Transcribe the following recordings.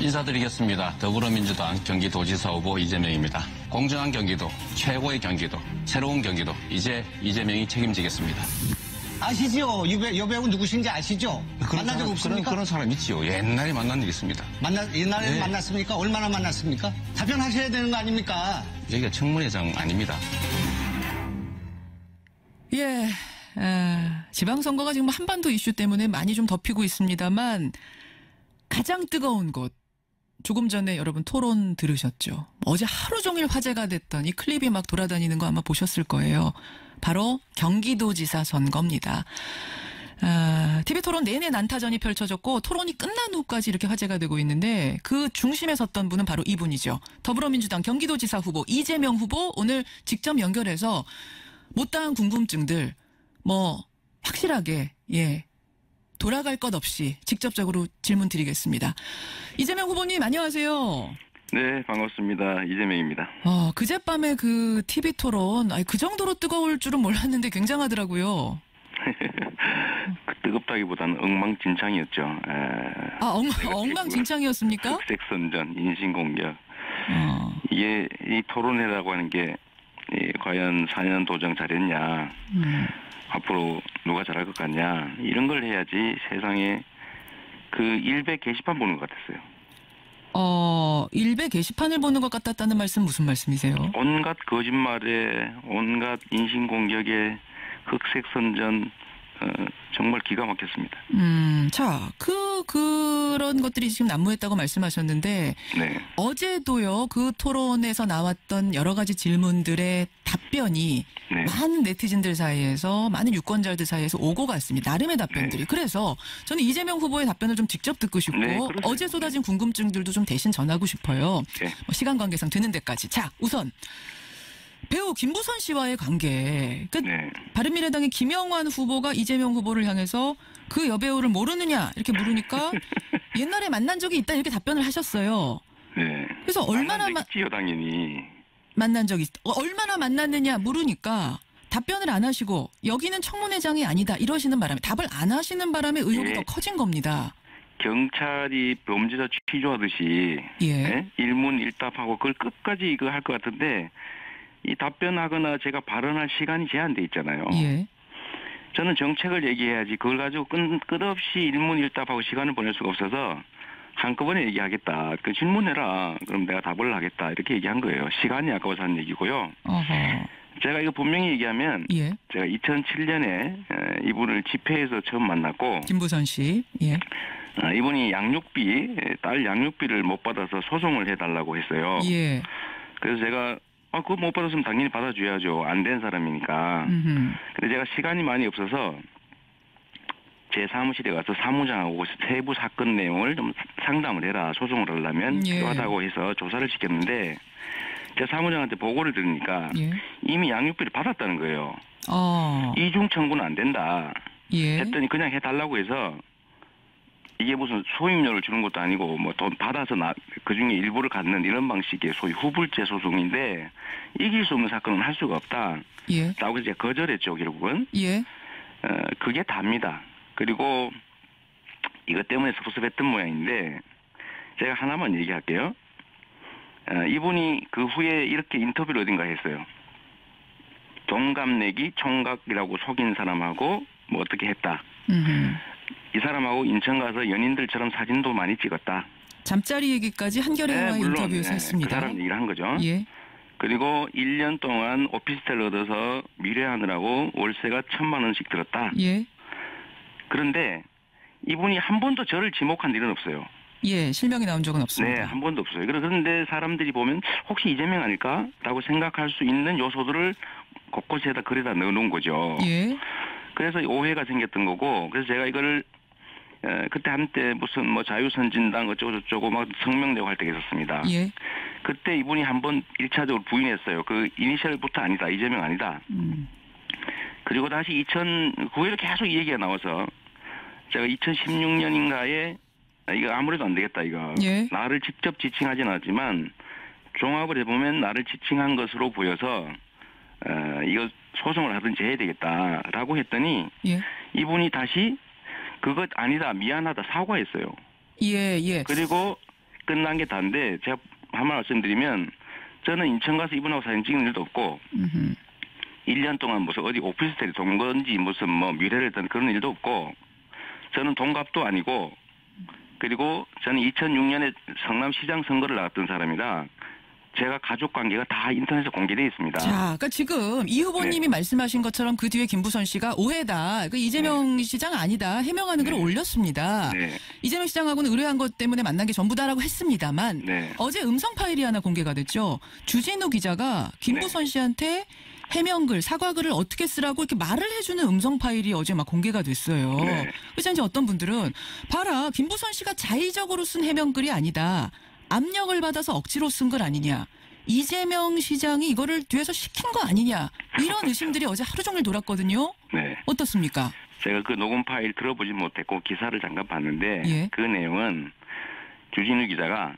인사드리겠습니다. 더불어민주당 경기도지사 후보 이재명입니다. 공정한 경기도, 최고의 경기도, 새로운 경기도, 이제 이재명이 책임지겠습니다. 아시죠? 여배, 여배우 누구신지 아시죠? 만난 적 사람, 없습니까? 그런, 그런 사람 있지요. 옛날에 만난 적 있습니다. 만나, 옛날에 네. 만났습니까? 얼마나 만났습니까? 답변하셔야 되는 거 아닙니까? 여기가 청문회장 아닙니다. 예. 에, 지방선거가 지금 한반도 이슈 때문에 많이 좀 덮이고 있습니다만 가장 뜨거운 곳 조금 전에 여러분 토론 들으셨죠. 어제 하루 종일 화제가 됐던 이 클립이 막 돌아다니는 거 아마 보셨을 거예요. 바로 경기도지사 선거입니다. 아, TV 토론 내내 난타전이 펼쳐졌고 토론이 끝난 후까지 이렇게 화제가 되고 있는데 그 중심에 섰던 분은 바로 이분이죠. 더불어민주당 경기도지사 후보 이재명 후보 오늘 직접 연결해서 못다한 궁금증들 뭐 확실하게 예 돌아갈 것 없이 직접적으로 질문 드리겠습니다. 이재명 후보님 안녕하세요. 네, 반갑습니다. 이재명입니다. 어, 그젯밤에 그 TV 토론, 아니, 그 정도로 뜨거울 줄은 몰랐는데 굉장하더라고요. 그 뜨겁다기보다는 엉망진창이었죠. 에, 아, 엉, 엉망진창이었습니까? 흑색선전, 인신공격. 어, 이게 이 토론회라고 하는 게 이, 과연 4년 도정 잘했냐, 음. 앞으로 누가 잘할 것 같냐 이런 걸 해야지 세상에 그 일배 게시판 보는 것 같았어요. 어, 일베 게시판을 보는 것 같았다는 말씀 무슨 말씀이세요? 온갖 거짓말에 온갖 인신공격에 흑색 선전 어, 정말 기가 막혔습니다. 음, 자, 그, 그런 것들이 지금 난무했다고 말씀하셨는데, 네. 어제도요, 그 토론에서 나왔던 여러 가지 질문들의 답변이 네. 많은 네티즌들 사이에서, 많은 유권자들 사이에서 오고 갔습니다. 나름의 답변들이. 그래서 저는 이재명 후보의 답변을 좀 직접 듣고 싶고, 네. 어제 쏟아진 궁금증들도 좀 대신 전하고 싶어요. 네. 뭐 시간 관계상 되는 데까지. 자, 우선. 배우 김부선 씨와의 관계. 그 네. 바른미래당의 김영환 후보가 이재명 후보를 향해서 그 여배우를 모르느냐 이렇게 물으니까 옛날에 만난 적이 있다 이렇게 답변을 하셨어요. 네. 그래서 얼마나 마- 만지요 당연히. 만난 적이 있, 어, 얼마나 만났느냐 물으니까 답변을 안 하시고 여기는 청문회장이 아니다 이러시는 바람에 답을 안 하시는 바람에 의혹이 예. 더 커진 겁니다. 경찰이 범죄자 취조하듯이 예. 예? 일문일답하고 그걸 끝까지 이거 할 것 같은데 이 답변하거나 제가 발언할 시간이 제한돼 있잖아요. 예. 저는 정책을 얘기해야지 그걸 가지고 끝, 끝없이 일문일답하고 시간을 보낼 수가 없어서 한꺼번에 얘기하겠다. 그 질문해라. 그럼 내가 답을 하겠다. 이렇게 얘기한 거예요. 시간이 아까워서 하는 얘기고요. 어허. 제가 이거 분명히 얘기하면 예. 제가 2007년에 이분을 집회에서 처음 만났고 김부선 씨. 예. 어, 이분이 양육비 딸 양육비를 못 받아서 소송을 해달라고 했어요. 예. 그래서 제가 아 그거 못 받았으면 당연히 받아줘야죠. 안 된 사람이니까. 음흠. 근데 제가 시간이 많이 없어서 제 사무실에 가서 사무장하고 세부 사건 내용을 좀 상담을 해라. 소송을 하려면 예. 필요하다고 해서 조사를 시켰는데 제 사무장한테 보고를 들으니까 예. 이미 양육비를 받았다는 거예요. 어. 이중 청구는 안 된다. 예. 했더니 그냥 해달라고 해서 이게 무슨 소임료를 주는 것도 아니고 뭐 돈 받아서 나 그 중에 일부를 갖는 이런 방식의 소위 후불제 소송인데 이길 수 없는 사건은 할 수가 없다. 예. 라고 이제 거절했죠 결국은. 예. 어, 그게 답니다. 그리고 이것 때문에 섭섭했던 모양인데 제가 하나만 얘기할게요. 어, 이분이 그 후에 이렇게 인터뷰를 어딘가 했어요. 동갑내기 총각이라고 속인 사람하고 뭐 어떻게 했다. 음흠. 이 사람하고 인천 가서 연인들처럼 사진도 많이 찍었다. 잠자리 얘기까지 한겨레와 네, 인터뷰에서 네, 했습니다. 그 사람 얘기를 한 거죠. 예. 그리고 1년 동안 오피스텔 얻어서 미래하느라고 월세가 천만 원씩 들었다. 예. 그런데 이분이 한 번도 저를 지목한 일은 없어요. 예. 실명이 나온 적은 없습니다. 네, 한 번도 없어요. 그런데 사람들이 보면 혹시 이재명 아닐까? 라고 생각할 수 있는 요소들을 곳곳에다 글에다 넣어놓은 거죠. 예. 그래서 오해가 생겼던 거고, 그래서 제가 이거를 에, 그때 한때 무슨 뭐 자유선진당 어쩌고 저쩌고 막 성명 내고 할 때가 있었습니다. 예. 그때 이분이 한번 일차적으로 부인했어요. 그 이니셜부터 아니다. 이재명 아니다. 음. 그리고 다시 2009회로 계속 이 얘기가 나와서 제가 2016년인가에 이거 아무래도 안 되겠다 이거 예. 나를 직접 지칭하진 않았지만 종합을 해보면 나를 지칭한 것으로 보여서 어, 이거 소송을 하든지 해야 되겠다라고 했더니 예. 이분이 다시 그것 아니다 미안하다 사과했어요. 예, 예. 그리고 끝난 게 다인데 제가 한말 말씀드리면 저는 인천 가서 이분하고 사진 찍는 일도 없고 음흠. 1년 동안 무슨 어디 오피스텔에 돈 건지 무슨 뭐 미래를 했던 그런 일도 없고 저는 동갑도 아니고 그리고 저는 2006년에 성남시장 선거를 나왔던 사람이라 제가 가족 관계가 다 인터넷에 공개되어 있습니다. 자, 그러니까 지금 이 후보님이 말씀하신 것처럼 그 뒤에 김부선 씨가 오해다. 그 이재명 시장 아니다. 해명하는 글을 네. 올렸습니다. 네, 이재명 시장하고는 의뢰한 것 때문에 만난 게 전부다라고 했습니다만 네. 어제 음성 파일이 하나 공개가 됐죠. 주진우 기자가 김부선 씨한테 해명글, 사과글을 어떻게 쓰라고 이렇게 말을 해주는 음성 파일이 어제 막 공개가 됐어요. 네. 그래서 이제 어떤 분들은 봐라 김부선 씨가 자의적으로 쓴 해명글이 아니다. 압력을 받아서 억지로 쓴글 아니냐. 이재명 시장이 이거를 뒤에서 시킨 거 아니냐. 이런 의심들이 어제 하루 종일 돌았거든요. 네. 어떻습니까? 제가 그 녹음 파일 들어보지 못했고 기사를 잠깐 봤는데 예. 그 내용은 주진우 기자가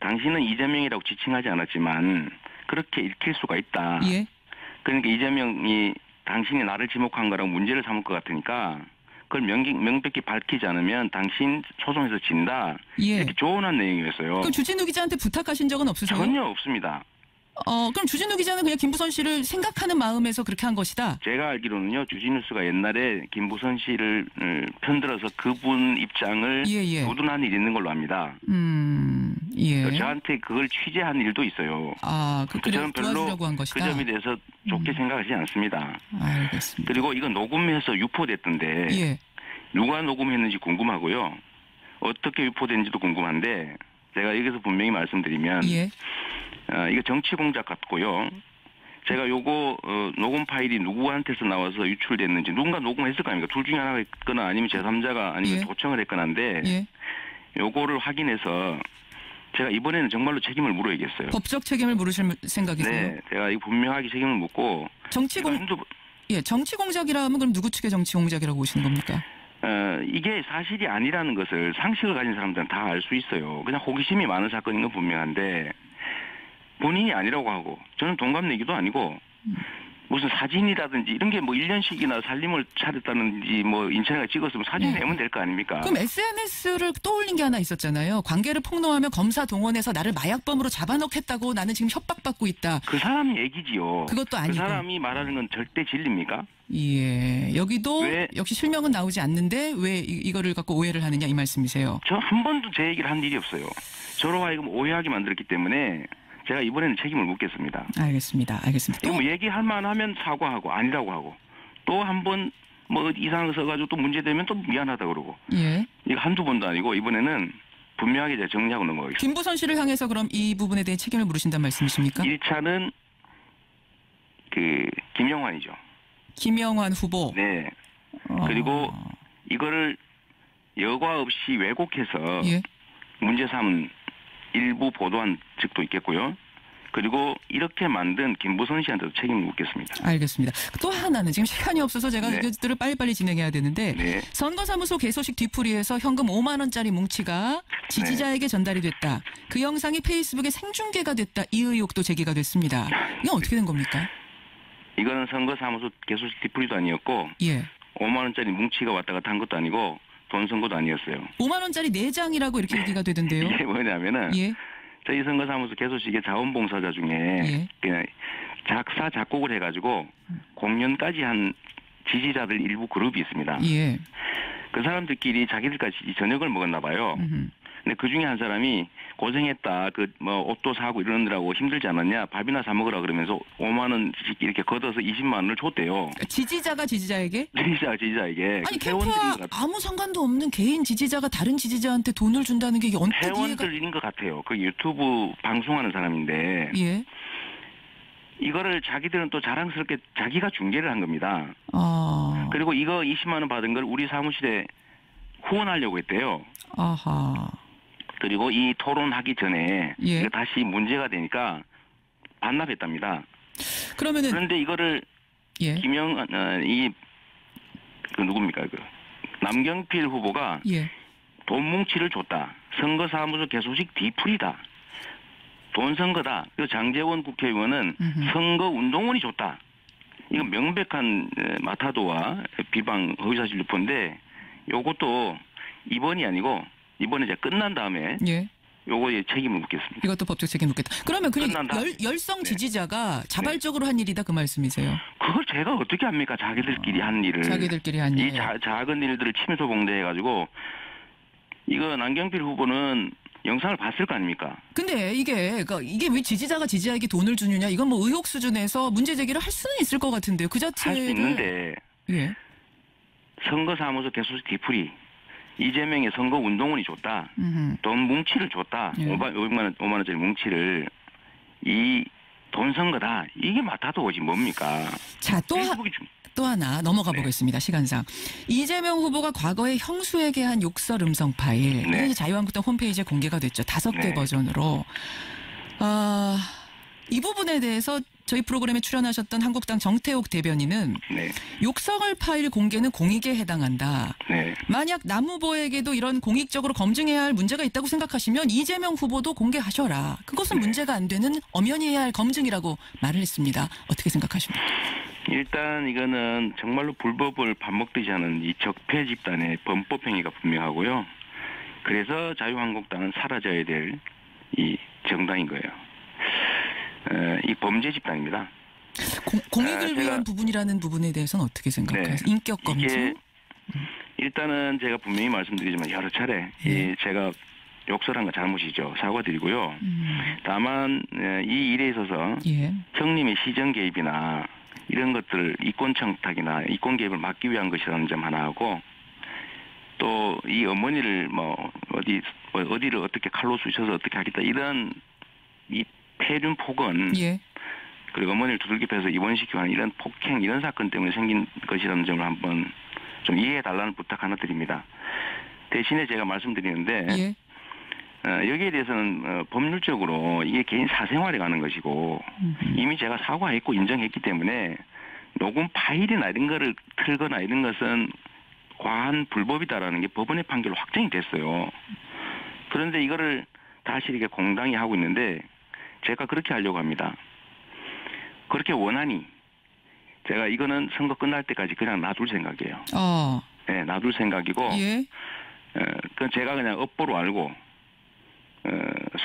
당신은 이재명이라고 지칭하지 않았지만 그렇게 읽힐 수가 있다. 예. 그러니까 이재명이 당신이 나를 지목한 거라고 문제를 삼을 것 같으니까 그걸 명기, 명백히 밝히지 않으면 당신 소송에서 진다. 예. 이렇게 조언한 내용이었어요. 그럼 주진우 기자한테 부탁하신 적은 없으세요? 전혀 없습니다. 어, 그럼 주진우 기자는 그냥 김부선 씨를 생각하는 마음에서 그렇게 한 것이다. 제가 알기로는요 주진우스가 옛날에 김부선 씨를 음, 편들어서 그분 입장을 예, 예. 두둔한 일이 있는 걸로 압니다. 음, 예. 저한테 그걸 취재한 일도 있어요. 아, 그, 그래, 저는 별로 그. 음. 점에 대해서 좋게 생각하지 않습니다. 알겠습니다. 그리고 이거 녹음해서 유포됐던데 예. 누가 녹음했는지 궁금하고요. 어떻게 유포된지도 궁금한데 제가 여기서 분명히 말씀드리면 예. 어, 이거 정치 공작 같고요. 제가 요거 어, 녹음 파일이 누구한테서 나와서 유출됐는지 누군가 녹음했을 거 아닙니까? 둘 중에 하나가 있거나 아니면 제3자가 아니면 예. 도청을 했거나인데 예. 요거를 확인해서 제가 이번에는 정말로 책임을 물어야겠어요. 법적 책임을 물으실 생각이세요? 네, 제가 이거 분명하게 책임을 묻고 정치 공 한두 번- 예, 정치 공작이라 하면 그럼 누구 측의 정치 공작이라고 보시는 겁니까? 어, 이게 사실이 아니라는 것을 상식을 가진 사람들은 다 알 수 있어요. 그냥 호기심이 많은 사건인 건 분명한데 본인이 아니라고 하고 저는 동갑내기도 아니고 무슨 사진이라든지 이런 게 뭐 1년씩이나 살림을 차렸다는지 뭐 인천에 찍었으면 사진 네. 내면 될 거 아닙니까? 그럼 SNS를 떠올린 게 하나 있었잖아요. 관계를 폭로하며 검사 동원해서 나를 마약범으로 잡아넣겠다고 나는 지금 협박받고 있다. 그 사람 얘기지요. 그것도 그 아니고. 사람이 말하는 건 절대 진리입니까? 예. 여기도 왜? 역시 실명은 나오지 않는데 왜 이, 이거를 갖고 오해를 하느냐 이 말씀이세요. 저 한 번도 제 얘기를 한 일이 없어요. 저로 하여금 오해하게 만들었기 때문에 제가 이번에는 책임을 묻겠습니다. 알겠습니다. 알겠습니다. 뭐 얘기할 만하면 사과하고 아니라고 하고 또 한 번 뭐 이상한 거 써가지고 또 문제되면 또 미안하다 그러고 예. 이거 한두 번도 아니고 이번에는 분명하게 제가 정리하고 넘어가겠습니다. 김부선 씨를 향해서 그럼 이 부분에 대해 책임을 물으신다는 말씀이십니까? 1차는 그 김영환이죠. 김영환 후보. 네. 어, 그리고 이거를 여과 없이 왜곡해서 예. 문제 삼은 일부 보도한 측도 있겠고요. 그리고 이렇게 만든 김부선 씨한테도 책임을 묻겠습니다. 알겠습니다. 또 하나는 지금 시간이 없어서 제가 네. 이것들을 빨리빨리 진행해야 되는데 네. 선거사무소 개소식 뒤풀이에서 현금 5만 원짜리 뭉치가 지지자에게 전달이 됐다. 그 영상이 페이스북에 생중계가 됐다. 이 의혹도 제기가 됐습니다. 이건 어떻게 된 겁니까? 이거는 선거사무소 개소식 뒤풀이도 아니었고 예. 5만 원짜리 뭉치가 왔다 갔다 한 것도 아니고 돈 선거도 아니었어요. 5만 원짜리 4장이라고 이렇게 얘기가 되던데요. 이게 뭐냐면은 예. 저희 선거사무소 개소식의 자원봉사자 중에 예. 그냥 작사 작곡을 해가지고 공연까지 한 지지자들 일부 그룹이 있습니다. 예. 그 사람들끼리 자기들까지 저녁을 먹었나 봐요. 음흠. 근데 그 중에 한 사람이 고생했다. 그 뭐 옷도 사고 이러느라고 힘들지 않았냐. 밥이나 사 먹으라 그러면서 5만 원씩 이렇게 걷어서 20만 원을 줬대요. 지지자가 지지자에게? 지지자 지지자에게 아니 그 캠프와 것 같- 아무 상관도 없는 개인 지지자가 다른 지지자한테 돈을 준다는 게 이게 언뜻 이해가 회원들인 것 같아요. 그 유튜브 방송하는 사람인데 예. 이거를 자기들은 또 자랑스럽게 자기가 중계를 한 겁니다. 아. 그리고 이거 20만 원 받은 걸 우리 사무실에 후원하려고 했대요. 아하. 그리고 이 토론하기 전에 예. 이거 다시 문제가 되니까 반납했답니다. 그러면은 그런데 이거를 예. 김영 어, 이그 누굽니까 그 남경필 후보가 예. 돈 뭉치를 줬다. 선거사무소 개소식 뒤풀이다. 돈 선거다. 그리고 장재원 국회의원은 음흠. 선거 운동원이 줬다. 이건 명백한 에, 마타도와 비방 허위사실 유포인데 요것도 이번이 아니고 이번에 이제 끝난 다음에 예. 요거에 책임을 묻겠습니다. 이것도 법적 책임 묻겠다. 그러면 그냥. 열, 열성 네. 지지자가 자발적으로 한 일이다 그 말씀이세요? 그걸 제가 어떻게 합니까? 자기들끼리 한 일을. 자기들끼리 한 일. 이 자, 작은 일들을 침소 봉대해가지고 이거 남경필 후보는 영상을 봤을 거 아닙니까? 근데 이게 그러니까 이게 왜 지지자가 지지자에게 돈을 주느냐 이건 뭐 의혹 수준에서 문제 제기를 할 수는 있을 것 같은데요. 그할 자체를 수 있는데 예. 선거사무소 개수 뒤풀이 이재명의 선거 운동원이 줬다. 음흠. 돈 뭉치를 줬다. 예. 5만, 500만 원, 5만 원짜리 뭉치를 이 돈 선거다. 이게 맞다도 오지 뭡니까? 자, 또, 하, 또 하나 넘어가 네. 보겠습니다. 시간상. 이재명 후보가 과거에 형수에게 한 욕설 음성 파일. 네. 자유한국당 홈페이지에 공개가 됐죠. 다섯 개 네. 버전으로. 아, 이 부분에 대해서 저희 프로그램에 출연하셨던 한국당 정태욱 대변인은 네, 욕설 파일 공개는 공익에 해당한다. 네. 만약 남 후보에게도 이런 공익적으로 검증해야 할 문제가 있다고 생각하시면 이재명 후보도 공개하셔라. 그것은 네. 문제가 안 되는 엄연히 해야 할 검증이라고 말을 했습니다. 어떻게 생각하십니까? 일단 이거는 정말로 불법을 밥 먹듯이 하는 이 적폐 집단의 범법 행위가 분명하고요. 그래서 자유한국당은 사라져야 될 이 정당인 거예요. 어, 이 범죄 집단입니다. 공, 공익을 아, 위한 부분이라는 부분에 대해서는 어떻게 생각하세요? 네. 인격 검증? 일단은 제가 분명히 말씀드리지만 여러 차례 예. 이 제가 욕설한 거 잘못이죠. 사과드리고요. 음, 다만 에, 이 일에 있어서 예. 형님의 시정 개입이나 이런 것들 이권 청탁이나 이권 개입을 막기 위한 것이라는 점 하나 하고 또 이 어머니를 뭐 어디 어, 어디를 어떻게 칼로 쑤셔서 어떻게 하겠다 이런 이 폐륜 폭언 예. 그리고 어머니를 두들겨 패서 입원시키고 하는 이런 폭행 이런 사건 때문에 생긴 것이라는 점을 한번 좀 이해해 달라는 부탁 하나 드립니다. 대신에 제가 말씀드리는데 예. 어, 여기에 대해서는 어, 법률적으로 이게 개인 사생활에 가는 것이고 음, 이미 제가 사과했고 인정했기 때문에 녹음 파일이나 이런 거를 틀거나 이런 것은 과한 불법이다라는 게 법원의 판결로 확정이 됐어요. 그런데 이거를 다시 이렇게 공당이 하고 있는데 제가 그렇게 하려고 합니다. 그렇게 원하니 제가 이거는 선거 끝날 때까지 그냥 놔둘 생각이에요. 어, 네, 놔둘 생각이고 예. 어, 그 제가 그냥 업보로 알고 어,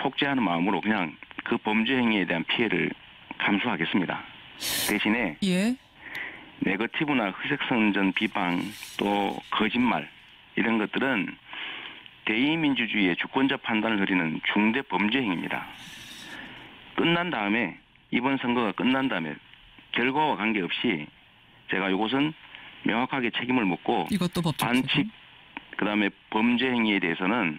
속죄하는 마음으로 그냥 그 범죄 행위에 대한 피해를 감수하겠습니다. 대신에 예. 네거티브나 희색선전 비방 또 거짓말 이런 것들은 대의민주주의의 주권자 판단을 흐리는 중대 범죄 행위입니다. 끝난 다음에 이번 선거가 끝난 다음에 결과와 관계없이 제가 이것은 명확하게 책임을 묻고 이것도 반칙. 그다음에 범죄 행위에 대해서는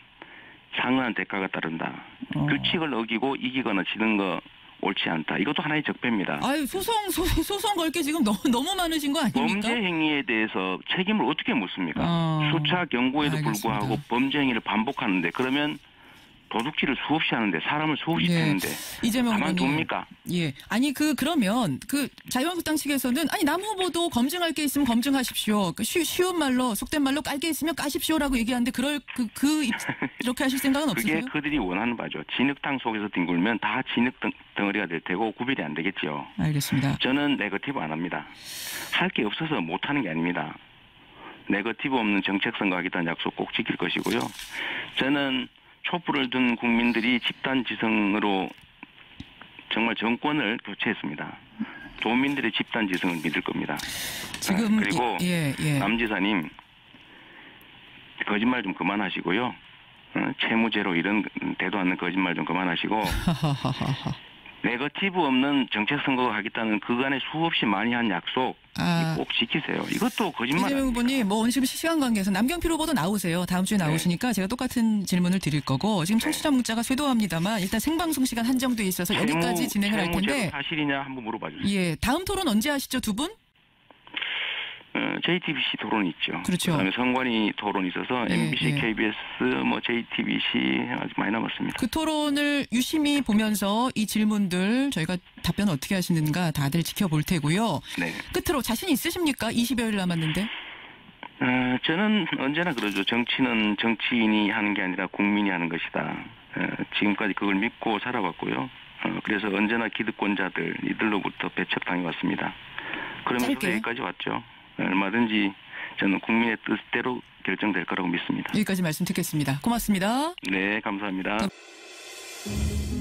상응한 대가가 따른다. 어. 규칙을 어기고 이기거나 지는 거 옳지 않다. 이것도 하나의 적폐입니다. 아유, 소송, 소, 소송 걸 게 지금 너무, 너무 많으신 거 아닙니까? 범죄 행위에 대해서 책임을 어떻게 묻습니까? 어. 수차 경고에도 알겠습니다. 불구하고 범죄 행위를 반복하는데 그러면 도둑질을 수없이 하는데 사람을 수없이 예. 패는데 이재명 가만 의원님. 둡니까? 예. 아니 그 그러면 그 자유한국당 측에서는 아니 남 후보도 검증할 게 있으면 검증하십시오. 그 쉬, 쉬운 말로 속된 말로 깔 게 있으면 까십시오라고 얘기하는데 그럴 그, 그 입- 이렇게 하실 생각은 그게 없으세요? 그들이 원하는 바죠. 진흙탕 속에서 뒹굴면 다 진흙 덩- 덩어리가 될 테고 구별이 안 되겠죠. 알겠습니다. 저는 네거티브 안 합니다. 할 게 없어서 못 하는 게 아닙니다. 네거티브 없는 정책 선거하겠다는 약속 꼭 지킬 것이고요. 저는 촛불을 든 국민들이 집단 지성으로 정말 정권을 교체했습니다. 도민들의 집단 지성을 믿을 겁니다. 지금 아, 그리고 예, 예. 남지사님 거짓말 좀 그만하시고요. 어, 채무제로 이런 대도 않는 거짓말 좀 그만하시고. 네거티브 없는 정책 선거 하겠다는 그간에 수없이 많이 한 약속 아. 꼭 지키세요. 이것도 거짓말 이재명? 후보님, 뭐 오늘 지금 시간 관계에서 남경필 후보도 나오세요. 다음 주에 네. 나오시니까 제가 똑같은 질문을 드릴 거고 지금 청취자 문자가 쇄도합니다만 일단 생방송 시간 한정돼 있어서 여기까지 진행을 할 텐데 사실이냐 한번 물어봐 주세요. 예 다음 토론 언제 하시죠 두 분? 어, JTBC 토론 있죠. 그렇죠. 다음에 선관위 토론 있어서 예, MBC, 예. KBS, 뭐 JTBC 아직 많이 남았습니다. 그 토론을 유심히 보면서 이 질문들 저희가 답변 어떻게 하시는가 다들 지켜볼 테고요. 네. 끝으로 자신 있으십니까? 20여일 남았는데. 어, 저는 언제나 그러죠. 정치는 정치인이 하는 게 아니라 국민이 하는 것이다. 어, 지금까지 그걸 믿고 살아왔고요. 어, 그래서 언제나 기득권자들 이들로부터 배척당해 왔습니다. 그러면서 짧게. 여기까지 왔죠. 얼마든지 저는 국민의 뜻대로 결정될 거라고 믿습니다. 여기까지 말씀 듣겠습니다. 고맙습니다. 네, 감사합니다. 네.